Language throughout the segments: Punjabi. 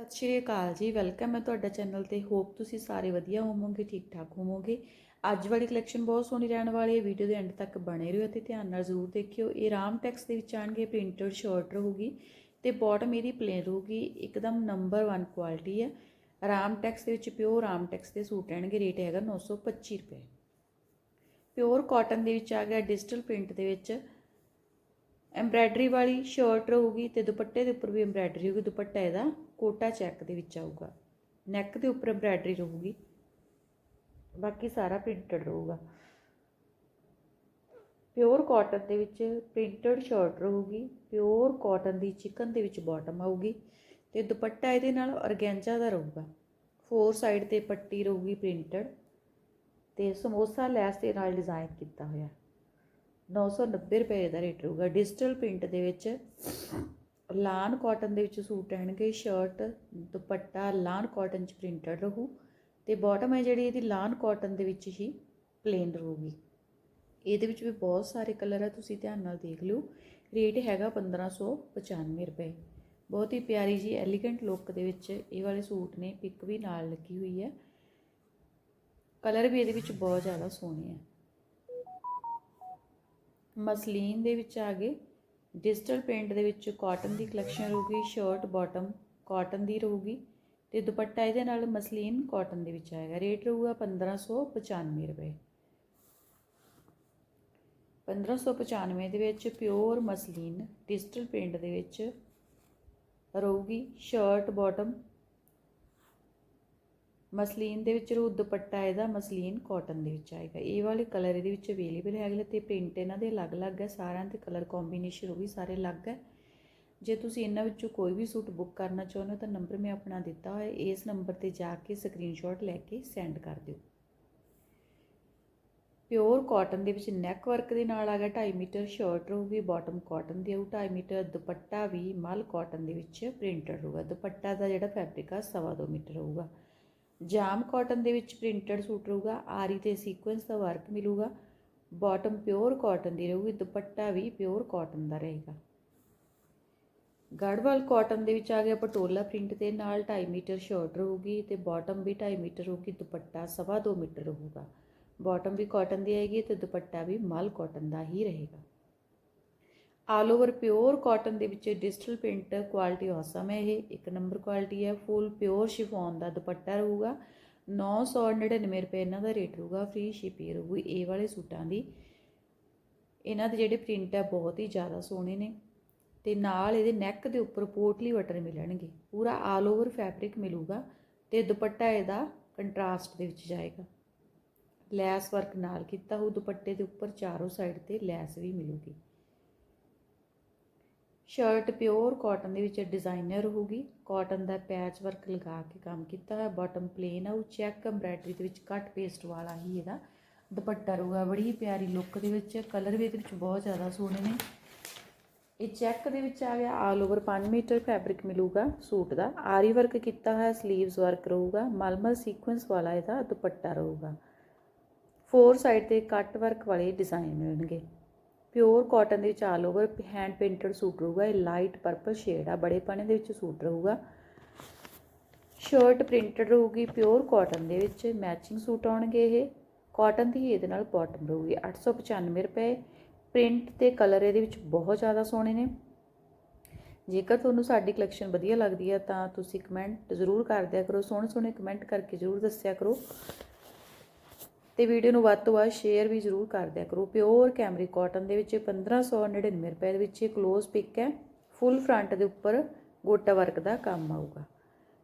ਸਤਿ ਸ਼੍ਰੀ ਅਕਾਲ ਜੀ ਵੈਲਕਮ ਹੈ ਤੁਹਾਡਾ ਚੈਨਲ ਤੇ। ਹੋਪ ਤੁਸੀਂ ਸਾਰੇ ਵਧੀਆ ਹੋਵੋਗੇ ਠੀਕ ਠਾਕ ਹੋਵੋਗੇ। ਅੱਜ ਵਾਲੀ ਕਲੈਕਸ਼ਨ ਬਹੁਤ ਸੋਹਣੀ ਰਹਿਣ ਵਾਲੀ ਹੈ ਵੀਡੀਓ ਦੇ ਐਂਡ ਤੱਕ ਬਣੇ ਰਹੋ ਤੇ ਧਿਆਨ ਨਾਲ ਜ਼ਰੂਰ ਦੇਖਿਓ। ਇਹ ਰਾਮ ਟੈਕਸ ਦੇ ਵਿੱਚ ਆਣਗੇ ਪ੍ਰਿੰਟਡ ਸ਼ਰਟ ਰਹੂਗੀ ਤੇ ਬਾਟਮ ਇਹਦੀ ਪਲੇਨ ਰਹੂਗੀ। ਇੱਕਦਮ ਨੰਬਰ 1 ਕੁਆਲਿਟੀ ਹੈ। ਰਾਮ ਟੈਕਸ ਦੇ ਵਿੱਚ ਪਿਓਰ ਰਾਮ ਟੈਕਸ ਦੇ ਸੂਟ ਰਹਿਣਗੇ ਰੇਟ ਹੈਗਾ 925 ਰੁਪਏ। ਪਿਓਰ ਕਾਟਨ ਦੇ ਵਿੱਚ ਆ ਗਿਆ ਡਿਜੀਟਲ ਪ੍ਰਿੰਟ ਦੇ ਵਿੱਚ। ਐਮਬ੍ਰਾਇਡਰੀ ਵਾਲੀ ਸ਼ਰਟ ਰਹੂਗੀ ਤੇ ਦੁਪੱਟੇ ਦੇ ਉੱਪਰ ਵੀ ਐਮਬ੍ਰਾਇਡਰੀ ਹੋਊਗੀ, ਦੁਪੱਟਾ ਇਹਦਾ। ਕੋਟਾ ਚੈੱਕ ਦੇ ਵਿੱਚ ਆਊਗਾ। ਨੈਕ ਦੇ ਉੱਪਰ ਐਮਬ੍ਰਾਇਡਰੀ ਰਹੂਗੀ। ਬਾਕੀ ਸਾਰਾ ਪ੍ਰਿੰਟਡ ਰਹੂਗਾ। ਪਿਓਰ ਕਾਟਨ ਦੇ ਵਿੱਚ ਪ੍ਰਿੰਟਡ ਸ਼ਰਟ ਰਹੂਗੀ। ਪਿਓਰ ਕਾਟਨ ਦੀ ਚਿਕਨ ਦੇ ਵਿੱਚ ਬਾਟਮ ਆਊਗੀ ਤੇ ਦੁਪੱਟਾ ਇਹਦੇ ਨਾਲ ਔਰਗੈਂਜਾ ਦਾ ਰਹੂਗਾ। ਫੋਰ ਸਾਈਡ ਤੇ ਪੱਟੀ ਰਹੂਗੀ ਪ੍ਰਿੰਟਡ ਤੇ ਸਮੋਸਾ ਲੈਸ ਦੇ ਨਾਲ ਡਿਜ਼ਾਈਨ ਕੀਤਾ ਹੋਇਆ। 990 ਰੁਪਏ ਦਾ ਰੇਟ ਰਹੂਗਾ। ਡਿਜੀਟਲ ਪ੍ਰਿੰਟ ਦੇ ਵਿੱਚ ਲਾਨ ਕਾਟਨ ਦੇ ਵਿੱਚ ਸੂਟ ਰਹਿਣਗੇ ਸ਼ਰਟ ਦੁਪੱਟਾ ਲਾਨ ਕਾਟਨ ਚ ਪ੍ਰਿੰਟਡ ਰਹੂ ਤੇ ਬਾਟਮ ਹੈ ਜਿਹੜੀ ਇਹਦੀ ਲਾਨ ਕਾਟਨ ਦੇ ਵਿੱਚ ਹੀ ਪਲੇਨ ਰਹੂਗੀ। ਇਹਦੇ ਵਿੱਚ ਵੀ ਬਹੁਤ ਸਾਰੇ ਕਲਰ ਹੈ ਤੁਸੀਂ ਧਿਆਨ ਨਾਲ ਦੇਖ ਲਿਓ। ਰੇਟ ਹੈਗਾ 1595 ਰੁਪਏ। ਬਹੁਤ ਹੀ ਪਿਆਰੀ ਜੀ ਐਲੀਗੈਂਟ ਲੁੱਕ ਦੇ ਵਿੱਚ ਇਹ ਵਾਲੇ ਸੂਟ ਨੇ ਪਿਕ ਵੀ ਨਾਲ ਲੱਗੀ ਹੋਈ ਹੈ। ਕਲਰ ਵੀ ਇਹਦੇ ਵਿੱਚ ਬਹੁਤ ਜ਼ਿਆਦਾ ਸੋਹਣੇ ਹੈ ਮਸਲੀਨ ਦੇ ਵਿੱਚ ਆ ਗਏ। ਡਿਜੀਟਲ ਪ੍ਰਿੰਟ ਦੇ ਵਿੱਚ ਕਾਟਨ ਦੀ ਕਲੈਕਸ਼ਨ ਰਹੂਗੀ ਸ਼ਰਟ ਬਾਟਮ ਕਾਟਨ ਦੀ ਰਹੂਗੀ ਤੇ ਦੁਪੱਟਾ ਇਹਦੇ ਨਾਲ ਮਸਲੀਨ ਕਾਟਨ ਦੇ ਵਿੱਚ ਆਏਗਾ। ਰੇਟ ਰਹੂਗਾ 1595 ਰੁਪਏ। 1595 ਦੇ ਵਿੱਚ ਪਿਓਰ ਮਸਲੀਨ ਡਿਜੀਟਲ ਪ੍ਰਿੰਟ ਦੇ ਵਿੱਚ ਰਹੂਗੀ ਸ਼ਰਟ ਬਾਟਮ ਮਸਲੀਨ ਦੇ ਵਿੱਚ ਰੂ ਦੁਪੱਟਾ ਇਹਦਾ ਮਸਲੀਨ ਕਾਟਨ ਦੇ ਵਿੱਚ ਆਏਗਾ। ਇਹ ਵਾਲੇ ਕਲਰ ਇਹਦੇ ਵਿੱਚ ਅਵੇਲੇਬਲ ਹੈਗੇ ਤੇ ਪ੍ਰਿੰਟ ਇਹਨਾਂ ਦੇ ਅਲੱਗ-ਅਲੱਗ ਹੈ, ਸਾਰਿਆਂ ਦੇ ਕਲਰ ਕੰਬੀਨੇਸ਼ਨ ਉਹ ਵੀ ਸਾਰੇ ਅਲੱਗ ਹੈ। ਜੇ ਤੁਸੀਂ ਇਹਨਾਂ ਵਿੱਚੋਂ ਕੋਈ ਵੀ ਸੂਟ ਬੁੱਕ ਕਰਨਾ ਚਾਹੁੰਦੇ ਹੋ ਤਾਂ ਨੰਬਰ ਮੈਂ ਆਪਣਾ ਦਿੱਤਾ ਹੋਇਆ, ਇਸ ਨੰਬਰ ਤੇ ਜਾ ਕੇ ਸਕਰੀਨਸ਼ਾਟ ਲੈ ਕੇ ਸੈਂਡ ਕਰ ਦਿਓ। ਪਿਓਰ ਕਾਟਨ ਦੇ ਵਿੱਚ ਨੈਕ ਵਰਕ ਦੇ ਨਾਲ ਆ ਗਿਆ 2.5 ਮੀਟਰ ਸ਼ਰਟ ਰਹੂਗੀ ਬਾਟਮ ਕਾਟਨ ਦੀ ਉਹ 2.5 ਮੀਟਰ ਦੁਪੱਟਾ ਵੀ ਮਲ ਕਾਟਨ ਦੇ ਵਿੱਚ ਪ੍ਰਿੰਟਡ ਰਹੂਗਾ। ਦੁਪੱਟਾ ਦਾ ਜਿਹੜਾ ਫੈਬਰਿਕ ਆ 2.5 ਮੀਟਰ ਰਹੂਗਾ। ਜਾਮ ਕਾਟਨ ਦੇ ਵਿੱਚ ਪ੍ਰਿੰਟਡ ਸੂਟ ਰਹੂਗਾ, ਆਰੀ ਤੇ ਸੀਕੁਐਂਸ ਦਾ ਵਰਕ ਮਿਲੂਗਾ, ਬਾਟਮ ਪਿਓਰ ਕਾਟਨ ਦੀ ਰਹੂਗੀ, ਦੁਪੱਟਾ ਵੀ ਪਿਓਰ ਕਾਟਨ ਦਾ ਰਹੇਗਾ। ਗੜਵਾਲ ਕਾਟਨ ਦੇ ਵਿੱਚ ਆ ਗਿਆ ਪਟੋਲਾ ਪ੍ਰਿੰਟ ਦੇ ਨਾਲ 2.5 ਮੀਟਰ ਸ਼ਰਟ ਰਹੂਗੀ ਤੇ ਬਾਟਮ ਵੀ 2.5 ਮੀਟਰ ਰਹੂਗੀ, ਦੁਪੱਟਾ 2.5 ਮੀਟਰ ਰਹੂਗਾ। ਬਾਟਮ ਵੀ ਕਾਟਨ ਦੀ ਆਏਗੀ ਤੇ ਦੁਪੱਟਾ ਵੀ ਮਲ ਕਾਟਨ ਦਾ ਹੀ ਰਹੇਗਾ। ਆਲ ਓਵਰ ਪਿਓਰ ਕਾਟਨ ਦੇ ਵਿੱਚ ਡਿਜੀਟਲ ਪ੍ਰਿੰਟ ਕੁਆਲਿਟੀ ਔਸਮ ਹੈ ਇਹ, ਇੱਕ ਨੰਬਰ ਕੁਆਲਿਟੀ ਹੈ ਫੁੱਲ ਪਿਓਰ ਸ਼ਿਫੋਨ ਦਾ ਦੁਪੱਟਾ ਰਹੂਗਾ 999 ਰੁਪਏ ਇਹਨਾਂ ਦਾ ਰੇਟ ਰਹੂਗਾ ਫ੍ਰੀ ਸ਼ਿਪਿੰਗ ਰਹੂਗੀ ਇਹ ਵਾਲੇ ਸੂਟਾਂ ਦੀ। ਇਹਨਾਂ ਦੇ ਜਿਹੜੇ ਪ੍ਰਿੰਟ ਹੈ ਬਹੁਤ ਹੀ ਜ਼ਿਆਦਾ ਸੋਹਣੇ ਨੇ ਤੇ ਨਾਲ ਇਹਦੇ ਨੈਕ ਦੇ ਉੱਪਰ ਪੋਟਲੀ ਬਟਨ ਮਿਲਣਗੇ, ਪੂਰਾ ਆਲ ਓਵਰ ਫੈਬਰਿਕ ਮਿਲੂਗਾ ਤੇ ਦੁਪੱਟਾ ਇਹਦਾ ਕੰਟਰਾਸਟ ਦੇ ਵਿੱਚ ਜਾਏਗਾ। ਲੈਸ ਵਰਕ ਨਾਲ ਕੀਤਾ ਹੋ ਦੁਪੱਟੇ ਦੇ ਉੱਪਰ, ਚਾਰੋਂ ਸਾਈਡ ਤੇ ਲੈਸ ਵੀ ਮਿਲੂਗੀ। ਸ਼ਰਟ ਪਿਓਰ ਕਾਟਨ ਦੇ ਵਿੱਚ ਡਿਜ਼ਾਈਨਰ ਹੋਊਗੀ। ਕਾਟਨ ਦਾ ਪੈਚ ਵਰਕ ਲਗਾ ਕੇ ਕੰਮ ਕੀਤਾ ਹੈ ਬਾਟਮ ਪਲੇਨ ਆ, ਉਹ ਚੈੱਕ ਐਮਬ੍ਰਾਇਡਰੀ ਦੇ ਵਿੱਚ ਕੱਟ ਪੇਸਟ ਵਾਲਾ ਹੀ ਇਹਦਾ ਦੁਪੱਟਾ ਰਹੂਗਾ। ਬੜੀ ਪਿਆਰੀ ਲੁੱਕ ਦੇ ਵਿੱਚ ਕਲਰ ਵੀ ਇਹਦੇ ਵਿੱਚ ਬਹੁਤ ਜ਼ਿਆਦਾ ਸੋਹਣੇ ਨੇ। ਇਹ ਚੈੱਕ ਦੇ ਵਿੱਚ ਆ ਗਿਆ ਆਲ ਓਵਰ 5 ਮੀਟਰ ਫੈਬਰਿਕ ਮਿਲੂਗਾ ਸੂਟ ਦਾ। ਆਰੀ ਵਰਕ ਕੀਤਾ ਹੋਇਆ ਸਲੀਵਸ ਵਰਕ ਰਹੂਗਾ, ਮਲਮਲ ਸੀਕੁਐਂਸ ਵਾਲਾ ਇਹਦਾ ਦੁਪੱਟਾ ਰਹੂਗਾ। ਫੋਰ ਸਾਈਡ ਤੇ ਕੱਟ ਵਰਕ ਵਾਲੇ ਡਿਜ਼ਾਈਨ ਮਿਲਣਗੇ। ਪਿਓਰ ਕਾਟਨ ਦੇ ਵਿੱਚ all over hand painted suit ਰਹੂਗਾ, ਇਹ ਲਾਈਟ ਪਰਪਲ ਸ਼ੇਡ ਆ ਬੜੇ ਪਾਣੇ ਦੇ ਵਿੱਚ ਸੂਟ ਰਹੂਗਾ। ਸ਼ਰਟ ਪ੍ਰਿੰਟਡ ਰਹੂਗੀ ਪਿਓਰ ਕਾਟਨ ਦੇ ਵਿੱਚ ਮੈਚਿੰਗ ਸੂਟ ਆਉਣਗੇ ਇਹ। ਕਾਟਨ ਦੀ ਇਹਦੇ ਨਾਲ ਬਾਟਮ ਰਹੂਗੀ 895 ਰੁਪਏ। ਪ੍ਰਿੰਟ ਤੇ ਕਲਰ ਇਹਦੇ ਵਿੱਚ ਬਹੁਤ ਜ਼ਿਆਦਾ ਸੋਹਣੇ ਨੇ। ਜੇਕਰ ਤੁਹਾਨੂੰ ਸਾਡੀ ਕਲੈਕਸ਼ਨ ਵਧੀਆ ਲੱਗਦੀ ਹੈ ਤਾਂ ਤੁਸੀਂ ਕਮੈਂਟ ਜ਼ਰੂਰ ਕਰ ਦਿਆ ਕਰੋ ਸੋਹਣੇ ਸੋਹਣੇ ਕਮੈਂਟ ਕਰਕੇ ਜ਼ਰੂਰ ਦੱਸਿਆ ਕਰੋ। ਤੇ ਵੀਡੀਓ ਨੂੰ ਵੱਧ ਤੋਂ ਵੱਧ ਸ਼ੇਅਰ ਵੀ ਜ਼ਰੂਰ ਕਰ ਦਿਆ ਕਰੋ। ਪਿਓਰ ਕੈਮਰੀ ਕਾਟਨ ਦੇ ਵਿੱਚ 1599 ਰੁਪਏ ਦੇ ਵਿੱਚ ਇਹ ক্লোਜ਼ ਪਿਕ ਹੈ। ਫੁੱਲ ਫਰੰਟ ਦੇ ਉੱਪਰ ਗੋਟਾ ਵਰਕ ਦਾ ਕੰਮ ਆਊਗਾ।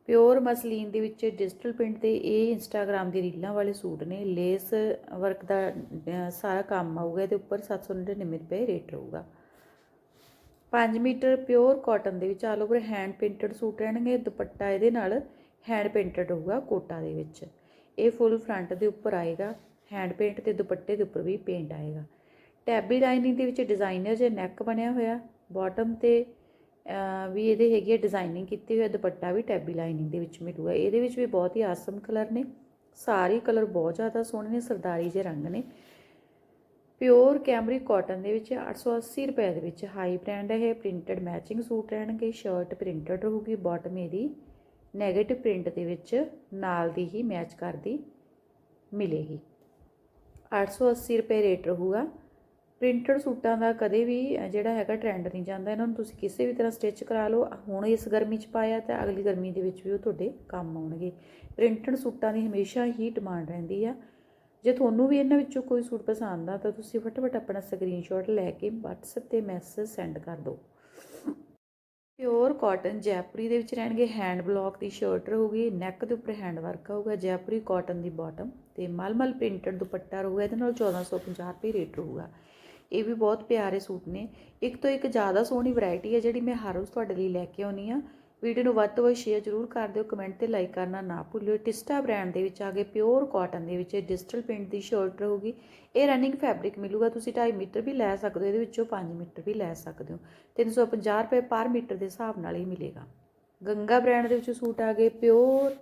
ਪਿਓਰ ਮਸਲੀਨ ਦੇ ਵਿੱਚ ਡਿਜੀਟਲ ਪ੍ਰਿੰਟ ਤੇ ਇਹ ਇੰਸਟਾਗ੍ਰam ਦੀ ਰੀਲਾਂ ਵਾਲੇ ਸੂਟ ਨੇ। ਲੇਸ ਵਰਕ ਦਾ ਸਾਰਾ ਕੰਮ ਆਊਗਾ। ਇਹਦੇ ਉੱਪਰ 799 ਰੁਪਏ ਰੇਟ ਰਹੂਗਾ। 5 ਮੀਟਰ ਪਿਓਰ ਕਾਟਨ ਦੇ ਵਿੱਚ all over hand printed suit ਰਹਿਣਗੇ। ਦੁਪੱਟਾ ਇਹਦੇ ਨਾਲ ਹੈਂਡ ਪ੍ਰਿੰਟਡ ਹੋਊਗਾ ਕੋਟਾ ਦੇ ਵਿੱਚ। ਇਹ ਫੁੱਲ ਫਰੰਟ ਦੇ ਉੱਪਰ ਆਏਗਾ, ਹੈਂਡ ਪੇਂਟ ਤੇ ਦੁਪੱਟੇ ਦੇ ਉੱਪਰ ਵੀ ਪੇਂਟ ਆਏਗਾ। ਟੈਬੀ ਲਾਈਨਿੰਗ ਦੇ ਵਿੱਚ ਡਿਜ਼ਾਈਨਰ ਜੇ ਨੈਕ ਬਣਿਆ ਹੋਇਆ, ਬਾਟਮ ਤੇ ਵੀ ਇਹਦੇ ਹੈਗੀ ਹੈ ਡਿਜ਼ਾਈਨਿੰਗ ਕੀਤੀ ਹੋਈ ਦੁਪੱਟਾ ਵੀ ਟੈਬੀ ਲਾਈਨਿੰਗ ਦੇ ਵਿੱਚ ਮਿਲੂਗਾ। ਇਹਦੇ ਵਿੱਚ ਵੀ ਬਹੁਤ ਹੀ ਆਸਮ ਕਲਰ ਨੇ। ਸਾਰੇ ਕਲਰ ਬਹੁਤ ਜ਼ਿਆਦਾ ਸੋਹਣੇ ਨੇ, ਸਰਦਾਰੀ ਜੇ ਰੰਗ ਨੇ। ਪਿਓਰ ਕੈਮਰੀ ਕਾਟਨ ਦੇ ਵਿੱਚ 880 ਰੁਪਏ ਦੇ ਵਿੱਚ ਹਾਈ ਬ੍ਰਾਂਡ ਹੈ ਇਹ ਪ੍ਰਿੰਟਡ ਮੈਚਿੰਗ ਸੂਟ ਰਹਿਣਗੇ ਸ਼ਰਟ ਪ੍ਰਿੰਟਡ ਰਹੂਗੀ ਬਾਟਮ ਇਹਦੀ 네ਗੇਟਿਵ ਪ੍ਰਿੰਟ ਦੇ ਵਿੱਚ ਨਾਲ ਦੀ ਹੀ ਮੈਚ ਕਰਦੀ ਮਿਲੇਗੀ। 880 ਰੁਪਏ ਰੇਟ ਰਹੂਗਾ। ਪ੍ਰਿੰਟਡ ਸੂਟਾਂ ਦਾ ਕਦੇ ਵੀ ਜਿਹੜਾ ਹੈਗਾ ਟ੍ਰੈਂਡ ਨਹੀਂ ਜਾਂਦਾ। ਇਹਨਾਂ ਨੂੰ ਤੁਸੀਂ ਕਿਸੇ ਵੀ ਤਰ੍ਹਾਂ ਸਟਿਚ ਕਰਾ ਲਓ। ਹੁਣ ਇਸ ਗਰਮੀ 'ਚ ਪਾਇਆ ਤਾਂ ਅਗਲੀ ਗਰਮੀ ਦੇ ਵਿੱਚ ਵੀ ਉਹ ਤੁਹਾਡੇ ਕੰਮ ਆਉਣਗੇ। ਪ੍ਰਿੰਟਡ ਸੂਟਾਂ ਦੀ ਹਮੇਸ਼ਾ ਹੀ ਡਿਮਾਂਡ ਰਹਿੰਦੀ ਆ। ਜੇ ਤੁਹਾਨੂੰ ਵੀ ਇਹਨਾਂ ਵਿੱਚੋਂ ਕੋਈ ਸੂਟ ਪਸੰਦ ਆ ਤਾਂ ਤੁਸੀਂ ਫਟਾਫਟ ਆਪਣਾ ਸਕਰੀਨਸ਼ਾਟ ਲੈ ਕੇ WhatsApp ਤੇ ਮੈਸੇਜ ਸੈਂਡ ਕਰ ਦਿਓ। ਪਿਓਰ ਕਾਟਨ ਜੈਪੁਰੀ ਦੇ ਵਿੱਚ ਰਹਿਣਗੇ ਹੈਂਡ ਬਲੌਕ ਦੀ ਸ਼ਰਟ ਰਹੂਗੀ ਨੈਕ ਦੇ ਉੱਪਰ ਹੈਂਡ ਵਰਕ ਆਊਗਾ ਜੈਪੁਰੀ ਕਾਟਨ ਦੀ ਬਾਟਮ ਤੇ ਮਲਮਲ ਪ੍ਰਿੰਟਡ ਦੁਪੱਟਾ ਰਹੂਗਾ, ਇਹਦੇ ਨਾਲ 1450 ਰੁਪਏ ਰੇਟ ਰਹੂਗਾ। ਇਹ ਵੀ ਬਹੁਤ ਪਿਆਰੇ ਸੂਟ ਨੇ। ਇੱਕ ਤੋਂ ਇੱਕ ਜ਼ਿਆਦਾ ਸੋਹਣੀ ਵੈਰਾਈਟੀ ਹੈ ਜਿਹੜੀ ਮੈਂ ਹਰ ਰੋਜ਼ ਤੁਹਾਡੇ ਲਈ ਲੈ ਕੇ ਆਉਣੀ ਆ ਵੀਡੀਓ ਨੂੰ ਵੱਧ ਤੋਂ ਵੱਧ ਸ਼ੇਅਰ ਜ਼ਰੂਰ ਕਰ ਦਿਓ ਕਮੈਂਟ ਤੇ ਲਾਈਕ ਕਰਨਾ ਨਾ ਭੁੱਲਿਓ। ਟਿਸਟਾ ਬ੍ਰਾਂਡ ਦੇ ਵਿੱਚ ਆ ਗਏ ਪਿਓਰ ਕਾਟਨ ਦੇ ਵਿੱਚ ਡਿਜੀਟਲ ਪ੍ਰਿੰਟ ਦੀ ਸ਼ਰਟ ਰਹੂਗੀ ਇਹ ਰਨਿੰਗ ਫੈਬਰਿਕ ਮਿਲੂਗਾ, ਤੁਸੀਂ 2.5 ਮੀਟਰ ਵੀ ਲੈ ਸਕਦੇ ਹੋ, ਇਹਦੇ ਵਿੱਚੋਂ 5 ਮੀਟਰ ਵੀ ਲੈ ਸਕਦੇ ਹੋ। 350 ਰੁਪਏ ਪਰ ਮੀਟਰ ਦੇ ਹਿਸਾਬ ਨਾਲ ਹੀ ਮਿਲੇਗਾ। ਗੰਗਾ ਬ੍ਰਾਂਡ ਦੇ ਵਿੱਚ ਸੂਟ ਆ ਗਏ ਪਿਓਰ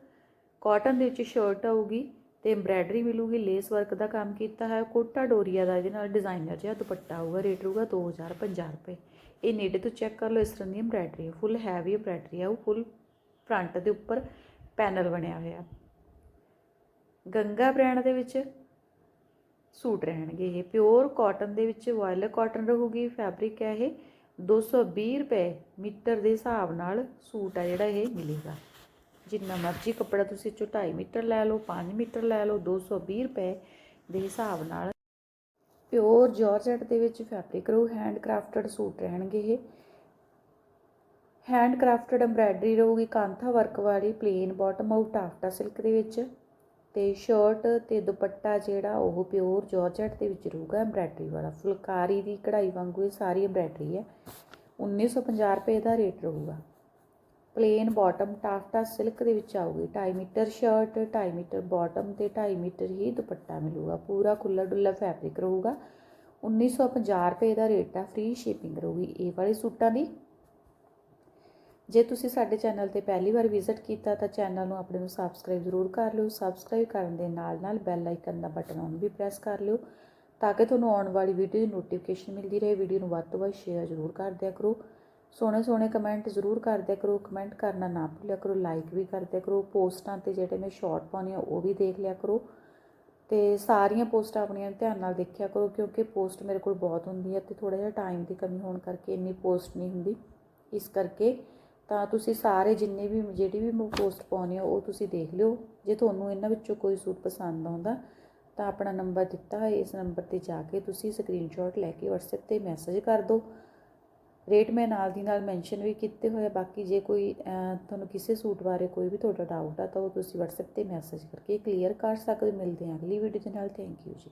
ਕਾਟਨ ਦੇ ਵਿੱਚ ਸ਼ਰਟ ਆਊਗੀ ਤੇ ਐਮਬ੍ਰਾਇਡਰੀ ਮਿਲੂਗੀ ਲੇਸ ਵਰਕ ਦਾ ਕੰਮ ਕੀਤਾ ਹੈ ਕੋਟਾ ਡੋਰੀਆ ਦਾ, ਇਹਦੇ ਨਾਲ ਡਿਜ਼ਾਈਨਰ ਜਿਹਾ ਦੁਪੱਟਾ ਹੋਊਗਾ ਰੇਟ ਰਹੂਗਾ 2050 ਰੁਪਏ। ਇਹ ਨੇੜੇ ਤੋਂ ਚੈੱਕ ਕਰ ਲਓ, ਇਸ ਤਰ੍ਹਾਂ ਦੀ ਐਮਬ੍ਰਾਇਡਰੀ ਫੁੱਲ ਹੈਵੀ ਐਮਬ੍ਰਾਇਡਰੀ ਆ, ਉਹ ਫੁੱਲ ਫਰੰਟ ਦੇ ਉੱਪਰ ਪੈਨਲ ਬਣਿਆ ਹੋਇਆ। ਗੰਗਾ ਬ੍ਰਾਂਡ ਦੇ ਵਿੱਚ ਸੂਟ ਰਹਿਣਗੇ ਇਹ ਪਿਓਰ ਕਾਟਨ ਦੇ ਵਿੱਚ ਵਾਇਲਟ ਕਾਟਨ ਰਹੂਗੀ ਫੈਬਰਿਕ ਹੈ ਇਹ 220 ਰੁਪਏ ਮੀਟਰ ਦੇ ਹਿਸਾਬ ਨਾਲ ਸੂਟ ਆ ਜਿਹੜਾ ਇਹ ਮਿਲੇਗਾ। ਜਿੰਨਾ ਮਰਜ਼ੀ ਕੱਪੜਾ ਤੁਸੀਂ ਚੋ 2.5 ਮੀਟਰ ਲੈ ਲਓ 5 ਮੀਟਰ ਲੈ ਲਓ 220 ਰੁਪਏ ਦੇ ਹਿਸਾਬ ਨਾਲ। ਪਿਓਰ ਜਾਰਜਟ ਦੇ ਵਿੱਚ ਫੈਬਰਿਕ ਰਹੂ ਹੈਂਡ ਕਰਾਫਟਡ ਸੂਟ ਰਹਿਣਗੇ ਇਹ। ਹੈਂਡ ਕਰਾਫਟਡ ਐਮਬ੍ਰਾਇਡਰੀ ਰਹੂਗੀ ਕਾਂਥਾ ਵਰਕ ਵਾਲੀ, plain bottom out taffeta silk ਦੇ ਵਿੱਚ। ਤੇ ਸ਼ਰਟ ਤੇ ਦੁਪੱਟਾ ਜਿਹੜਾ ਉਹ ਪਿਓਰ ਜਾਰਜਟ ਦੇ ਵਿੱਚ ਰਹੂਗਾ ਐਮਬ੍ਰਾਇਡਰੀ ਵਾਲਾ। ਫੁਲਕਾਰੀ ਦੀ ਕਢਾਈ ਵਾਂਗੂ ਇਹ ਸਾਰੀ ਐਮਬ੍ਰਾਇਡਰੀ ਹੈ। 1950 ਰੁਪਏ ਦਾ ਰੇਟ ਰਹੂਗਾ। ਪਲੇਨ ਬਾਟਮ ਟਾਫਟਾ ਸਿਲਕ ਦੇ ਵਿੱਚ ਆਊਗੀ। 2.5 ਮੀਟਰ ਸ਼ਰਟ 2.5 ਮੀਟਰ ਬਾਟਮ ਤੇ 2.5 ਮੀਟਰ ਹੀ ਦੁਪੱਟਾ ਮਿਲੂਗਾ। ਪੂਰਾ ਖੁੱਲਾ ਡੁੱਲਾ ਫੈਬਰਿਕ ਰਹੂਗਾ। 1950 ਰੁਪਏ ਦਾ ਰੇਟ ਆ, ਫ੍ਰੀ ਸ਼ਿਪਿੰਗ ਰਹੂਗੀ। ਇਹ ਵਾਲੇ ਸੂਟਾਂ ਦੀ। ਜੇ ਤੁਸੀਂ ਸਾਡੇ ਚੈਨਲ ਤੇ ਪਹਿਲੀ ਵਾਰ ਵਿਜ਼ਿਟ ਕੀਤਾ ਤਾਂ ਚੈਨਲ ਨੂੰ ਆਪਣੇ ਨੂੰ ਸਬਸਕ੍ਰਾਈਬ ਜ਼ਰੂਰ ਕਰ ਲਿਓ। ਸਬਸਕ੍ਰਾਈਬ ਕਰਨ ਦੇ ਨਾਲ ਨਾਲ ਬੈਲ ਆਈਕਨ ਦਾ ਬਟਨ ਔਨ ਵੀ ਪ੍ਰੈਸ ਕਰ ਲਿਓ ਤਾਂ ਕਿ ਤੁਹਾਨੂੰ ਆਉਣ ਵਾਲੀ ਵੀਡੀਓ ਦੀ ਨੋਟੀਫਿਕੇਸ਼ਨ ਮਿਲਦੀ ਰਹੇ। ਵੀਡੀਓ ਨੂੰ ਵੱਧ ਤੋਂ ਵੱਧ ਸ਼ੇਅਰ ਜ਼ਰੂਰ ਕਰ ਦਿਆ ਕਰੋ। ਸੋਹਣੇ ਸੋਹਣੇ ਕਮੈਂਟ ਜ਼ਰੂਰ ਕਰਦਿਆ ਕਰੋ ਕਮੈਂਟ ਕਰਨਾ ਨਾ ਭੁੱਲਿਆ ਕਰੋ ਲਾਈਕ ਵੀ ਕਰਦਿਆ ਕਰੋ, ਪੋਸਟਾਂ ਤੇ ਜਿਹੜੇ ਮੈਂ ਸ਼ਾਰਟ ਪਾਉਣੀ ਆ ਉਹ ਵੀ ਦੇਖ ਲਿਆ ਕਰੋ। ਤੇ ਸਾਰੀਆਂ ਪੋਸਟਾਂ ਆਪਣੀਆਂ ਧਿਆਨ ਨਾਲ ਦੇਖਿਆ ਕਰੋ, ਕਿਉਂਕਿ ਪੋਸਟ ਮੇਰੇ ਕੋਲ ਬਹੁਤ ਹੁੰਦੀ ਹੈ ਤੇ ਥੋੜਾ ਜਿਹਾ ਟਾਈਮ ਦੀ ਕਮੀ ਹੋਣ ਕਰਕੇ ਇੰਨੀ ਪੋਸਟ ਨਹੀਂ ਹੁੰਦੀ। ਇਸ ਕਰਕੇ ਤਾਂ ਤੁਸੀਂ ਸਾਰੇ ਜਿੰਨੇ ਵੀ, ਜਿਹੜੀ ਵੀ ਮੈਂ ਪੋਸਟ ਪਾਉਣੀ ਆ ਉਹ ਤੁਸੀਂ ਦੇਖ ਲਿਓ। ਜੇ ਤੁਹਾਨੂੰ ਇਹਨਾਂ ਵਿੱਚੋਂ ਕੋਈ ਸੂਟ ਪਸੰਦ ਆਉਂਦਾ, ਤਾਂ ਆਪਣਾ ਨੰਬਰ ਦਿੱਤਾ ਹੈ, ਇਸ ਨੰਬਰ ਤੇ ਜਾ ਕੇ ਤੁਸੀਂ ਸਕਰੀਨਸ਼ਾਟ ਲੈ ਕੇ WhatsApp ਤੇ ਮੈਸੇਜ ਕਰ ਦਿਓ। ਰੇਟ ਮੈਂ ਨਾਲ ਦੀ ਨਾਲ ਮੈਂਸ਼ਨ ਵੀ ਕੀਤੇ ਹੋਏ ਆ, ਬਾਕੀ ਜੇ ਕੋਈ ਤੁਹਾਨੂੰ ਕਿਸੇ ਸੂਟ ਬਾਰੇ ਕੋਈ ਵੀ ਤੁਹਾਡਾ ਡਾਊਟ ਆ, ਤਾਂ ਉਹ ਤੁਸੀਂ WhatsApp ਤੇ ਮੈਸੇਜ ਕਰਕੇ ਕਲੀਅਰ ਕਰ ਸਕਦੇ ਹੋ। ਮਿਲਦੇ ਹਾਂ ਅਗਲੀ ਵੀਡੀਓ ਦੇ ਨਾਲ ਥੈਂਕ ਯੂ ਜੀ